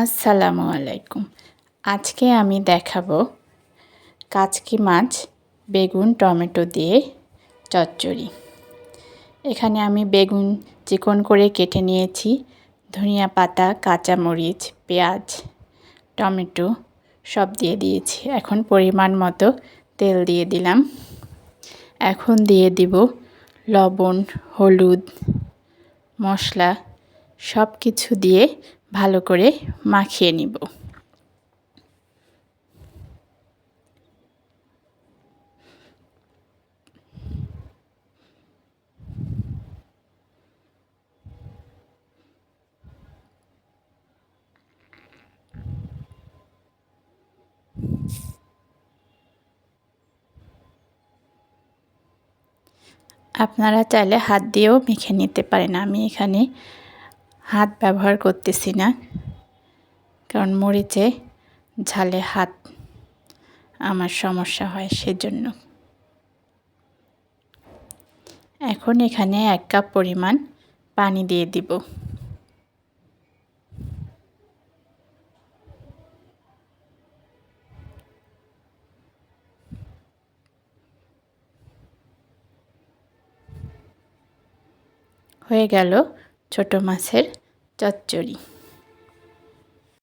আসসালামু আলাইকুম। আজকে আমি দেখাবো কাচকি মাছ, বেগুন, টমেটো দিয়ে চচ্চড়ি। এখানে আমি বেগুন চিকন করে কেটে নিয়েছি। ধনিয়া পাতা, কাঁচামরিচ, পেঁয়াজ, টমেটো সব দিয়ে দিয়েছি। এখন পরিমাণ মতো তেল দিয়ে দিলাম। এখন দিয়ে দিব লবণ, হলুদ, মশলা সব কিছু দিয়ে ভালো করে মাখিয়ে নিব। আপনারা চাইলে হাত দিয়েও মেখে নিতে পারেন। আমি এখানে হাত ব্যবহার করতেছি না, কারণ মরিচে ঝালে হাত আমার সমস্যা হয় সেজন্য। এখন এখানে এক কাপ পরিমাণ পানি দিয়ে দিব। হয়ে গেল ছোট মাছের চচ্চড়ি।